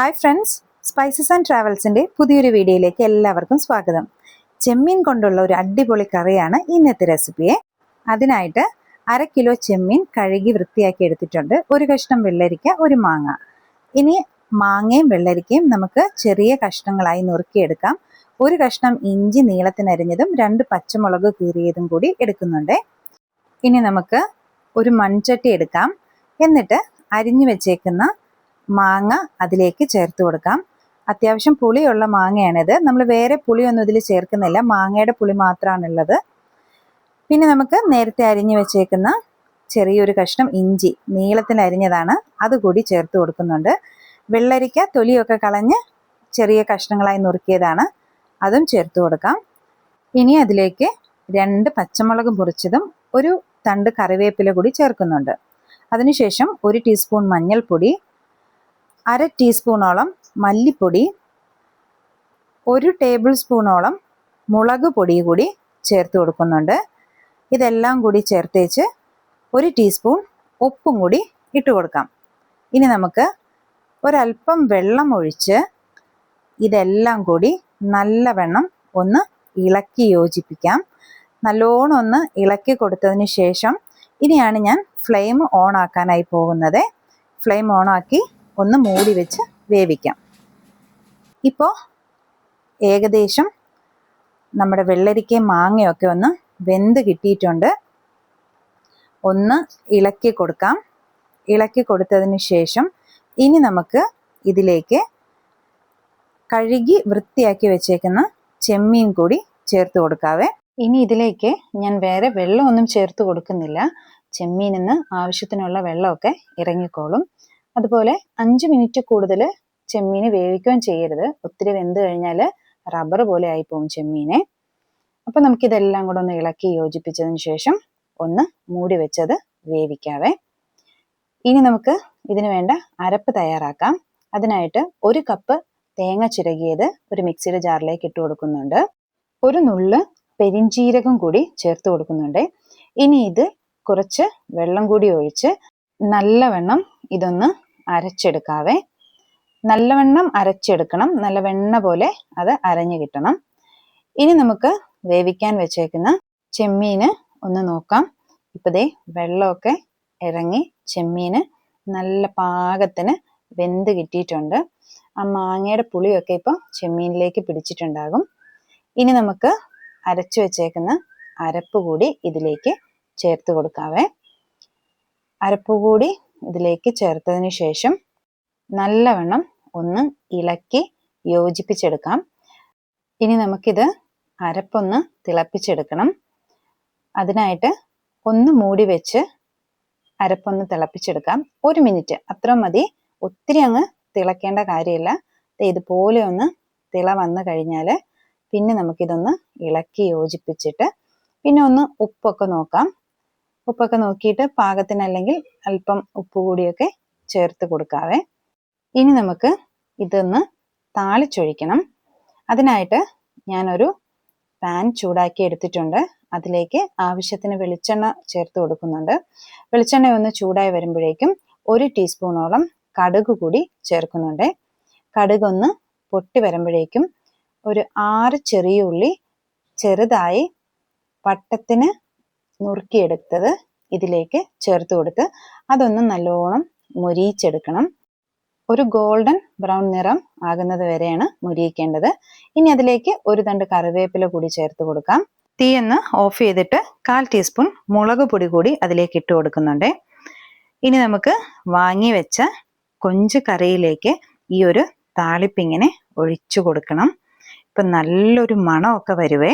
Hi friends. Spices and ട്രാവൽസിന്റെ പുതിയൊരു വീഡിയോയിലേക്ക് എല്ലാവർക്കും സ്വാഗതം. ചെമ്മീൻ കൊണ്ടുള്ള ഒരു അടിപൊളി കറിയാണ് ഇന്നത്തെ റെസിപ്പിയെ അതിനായിട്ട് അര കിലോ ചെമ്മീൻ കഴുകി വൃത്തിയാക്കി എടുത്തിട്ടുണ്ട്. ഒരു കഷ്ണം വെള്ളരിക്ക ഒരു മാങ്ങ. ഇനി മാങ്ങയും വെള്ളരിക്കയും നമുക്ക് ചെറിയ കഷ്ണങ്ങളായി നുറുക്കിയെടുക്കാം. ഒരു കഷ്ണം ഇഞ്ചി നീളത്തിനരിഞ്ഞതും രണ്ട് പച്ചമുളക് കീറിയതും കൂടി എടുക്കുന്നുണ്ട്. ഇനി നമുക്ക് ഒരു മൺചട്ടി എടുക്കാം. എന്നിട്ട് അരിഞ്ഞു വെച്ചേക്കുന്ന മാങ്ങ അതിലേക്ക് ചേർത്ത് കൊടുക്കാം. അത്യാവശ്യം പുളിയുള്ള മാങ്ങയാണിത്. നമ്മൾ വേറെ പുളിയൊന്നും ഇതിൽ ചേർക്കുന്നില്ല. മാങ്ങയുടെ പുളി മാത്രമാണുള്ളത്. പിന്നെ നമുക്ക് നേരത്തെ അരിഞ്ഞു വെച്ചേക്കുന്ന ചെറിയൊരു കഷ്ണം ഇഞ്ചി നീളത്തിൽ അരിഞ്ഞതാണ്. അതുകൂടി ചേർത്ത് കൊടുക്കുന്നുണ്ട്. വെള്ളരിക്ക തൊലിയൊക്കെ കളഞ്ഞ് ചെറിയ കഷ്ണങ്ങളായി നുറുക്കിയതാണ്. അതും ചേർത്ത് കൊടുക്കാം. ഇനി അതിലേക്ക് രണ്ട് പച്ചമുളക് മുറിച്ചതും ഒരു തണ്ട് കറിവേപ്പില കൂടി ചേർക്കുന്നുണ്ട്. അതിനുശേഷം ഒരു ടീസ്പൂൺ മഞ്ഞൾപ്പൊടി അര ടീസ്പൂണോളം മല്ലിപ്പൊടി ഒരു ടേബിൾ സ്പൂണോളം മുളക് പൊടി കൂടി ചേർത്ത് കൊടുക്കുന്നുണ്ട്. ഇതെല്ലാം കൂടി ചേർത്തേച്ച് ഒരു ടീസ്പൂൺ ഉപ്പും കൂടി ഇട്ട് കൊടുക്കാം. ഇനി നമുക്ക് ഒരല്പം വെള്ളം ഒഴിച്ച് ഇതെല്ലാം കൂടി നല്ലവണ്ണം ഒന്ന് ഇളക്കി യോജിപ്പിക്കാം. നല്ലോണം ഒന്ന് ഇളക്കി കൊടുത്തതിന് ശേഷം ഇനിയാണ് ഞാൻ ഫ്ലെയിം ഓൺ ആക്കാനായി പോകുന്നത്. ഫ്ലെയിം ഓൺ ആക്കി ഒന്ന് മൂടി വെച്ച് വേവിക്കാം. ഇപ്പോൾ ഏകദേശം നമ്മുടെ വെള്ളരിക്കയും മാങ്ങയൊക്കെ ഒന്ന് വെന്ത് കിട്ടിയിട്ടുണ്ട്. ഒന്ന് ഇളക്കി കൊടുക്കാം. ഇളക്കി കൊടുത്തതിന് ശേഷം ഇനി നമുക്ക് ഇതിലേക്ക് കഴുകി വൃത്തിയാക്കി വെച്ചേക്കുന്ന ചെമ്മീൻ കൂടി ചേർത്ത് കൊടുക്കാവേ. ഇനി ഇതിലേക്ക് ഞാൻ വേറെ വെള്ളമൊന്നും ചേർത്ത് കൊടുക്കുന്നില്ല. ചെമ്മീനിന്ന് ആവശ്യത്തിനുള്ള വെള്ളമൊക്കെ ഇറങ്ങിക്കോളും. അതുപോലെ അഞ്ച് മിനിറ്റ് കൂടുതൽ ചെമ്മീൻ വേവിക്കുകയും ചെയ്യരുത്. ഒത്തിരി വെന്ത് കഴിഞ്ഞാൽ റബ്ബർ പോലെ ആയി പോകും ചെമ്മീനെ. അപ്പം നമുക്കിതെല്ലാം കൂടെ ഒന്ന് ഇളക്കി യോജിപ്പിച്ചതിന് ശേഷം ഒന്ന് മൂടി വെച്ചത് വേവിക്കാവേ. ഇനി നമുക്ക് ഇതിന് വേണ്ട അരപ്പ് തയ്യാറാക്കാം. അതിനായിട്ട് ഒരു കപ്പ് തേങ്ങ ചിരകിയത് ഒരു മിക്സിയുടെ ജാറിലേക്ക് ഇട്ട് കൊടുക്കുന്നുണ്ട്. ഒരു നുള്ള് പെരിഞ്ചീരകം കൂടി ചേർത്ത് കൊടുക്കുന്നുണ്ട്. ഇനി ഇത് കുറച്ച് വെള്ളം കൂടി ഒഴിച്ച് നല്ലവണ്ണം ഇതൊന്ന് അരച്ചെടുക്കാവേ. നല്ലവണ്ണം അരച്ചെടുക്കണം. നല്ല വെണ്ണ പോലെ അത് അരഞ്ഞു കിട്ടണം. ഇനി നമുക്ക് വേവിക്കാൻ വെച്ചേക്കുന്ന ചെമ്മീന് ഒന്ന് നോക്കാം. ഇപ്പതേ വെള്ളമൊക്കെ ഇറങ്ങി ചെമ്മീന് നല്ല പാകത്തിന് വെന്ത് കിട്ടിയിട്ടുണ്ട്. ആ മാങ്ങയുടെ പുളിയൊക്കെ ഇപ്പോൾ ചെമ്മീനിലേക്ക് പിടിച്ചിട്ടുണ്ടാകും. ഇനി നമുക്ക് അരച്ചു വെച്ചേക്കുന്ന അരപ്പ് കൂടി ഇതിലേക്ക് ചേർത്ത് കൊടുക്കാവേ. അരപ്പ് കൂടി ഇതിലേക്ക് ചേർത്തതിന് ശേഷം നല്ലവണ്ണം ഒന്ന് ഇളക്കി യോജിപ്പിച്ചെടുക്കാം. ഇനി നമുക്കിത് അരപ്പൊന്ന് തിളപ്പിച്ചെടുക്കണം. അതിനായിട്ട് ഒന്ന് മൂടി വെച്ച് അരപ്പൊന്ന് തിളപ്പിച്ചെടുക്കാം. ഒരു മിനിറ്റ്. അത്ര മതി. ഒത്തിരി അങ്ങ് തിളക്കേണ്ട കാര്യമില്ല. ഇതുപോലെ ഒന്ന് തിള വന്നു കഴിഞ്ഞാൽ പിന്നെ നമുക്കിതൊന്ന് ഇളക്കി യോജിപ്പിച്ചിട്ട് പിന്നെ ഒന്ന് ഉപ്പൊക്കെ നോക്കാം. ഉപ്പൊക്കെ നോക്കിയിട്ട് പാകത്തിന് അല്ലെങ്കിൽ അല്പം ഉപ്പ് കൂടിയൊക്കെ ചേർത്ത് കൊടുക്കാവേ. ഇനി നമുക്ക് ഇതൊന്ന് താളിച്ചൊഴിക്കണം. അതിനായിട്ട് ഞാനൊരു പാൻ ചൂടാക്കി എടുത്തിട്ടുണ്ട്. അതിലേക്ക് ആവശ്യത്തിന് വെളിച്ചെണ്ണ ചേർത്ത് കൊടുക്കുന്നുണ്ട്. വെളിച്ചെണ്ണ ഒന്ന് ചൂടായി വരുമ്പോഴേക്കും ഒരു ടീസ്പൂണോളം കടുക് കൂടി ചേർക്കുന്നുണ്ട്. കടുക് ഒന്ന് പൊട്ടി വരുമ്പോഴേക്കും ഒരു ആറ് ചെറിയ ഉള്ളി ചെറുതായി വട്ടത്തിന് നുറുക്കിയെടുത്തത് ഇതിലേക്ക് ചേർത്ത് കൊടുത്ത് അതൊന്ന് നല്ലോണം മൊരിയിച്ചെടുക്കണം. ഒരു ഗോൾഡൻ ബ്രൗൺ നിറം ആകുന്നത് വരെയാണ് മുരിയിക്കേണ്ടത്. ഇനി അതിലേക്ക് ഒരു തണ്ട് കറിവേപ്പില കൂടി ചേർത്ത് കൊടുക്കാം. തീ ഓഫ് ചെയ്തിട്ട് കാൽ ടീസ്പൂൺ മുളക് പൊടി കൂടി അതിലേക്ക് ഇട്ട് കൊടുക്കുന്നുണ്ട്. ഇനി നമുക്ക് വാങ്ങി വെച്ച കൊഞ്ച് കറിയിലേക്ക് ഈ ഒരു താളിപ്പിങ്ങനെ ഒഴിച്ചു കൊടുക്കണം. ഇപ്പം നല്ലൊരു മണമൊക്കെ വരുവേ.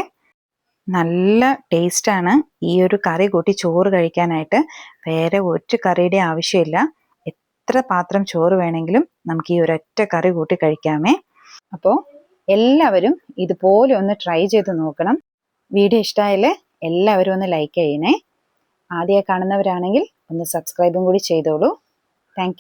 നല്ല ടേസ്റ്റാണ് ഈ ഒരു കറി കൂട്ടി ചോറ് കഴിക്കാനായിട്ട്. വേറെ ഒരു കറിയുടെ ആവശ്യമില്ല. എത്ര പാത്രം ചോറ് വേണമെങ്കിലും നമുക്ക് ഈ ഒരൊറ്റ കറി കൂട്ടി കഴിക്കാമേ. അപ്പോൾ എല്ലാവരും ഇതുപോലെ ഒന്ന് ട്രൈ ചെയ്ത് നോക്കണം. വീഡിയോ ഇഷ്ടമായാൽ എല്ലാവരും ഒന്ന് ലൈക്ക് ചെയ്യണേ. ആദ്യമായി കാണുന്നവരാണെങ്കിൽ ഒന്ന് സബ്സ്ക്രൈബും കൂടി ചെയ്തോളൂ. താങ്ക്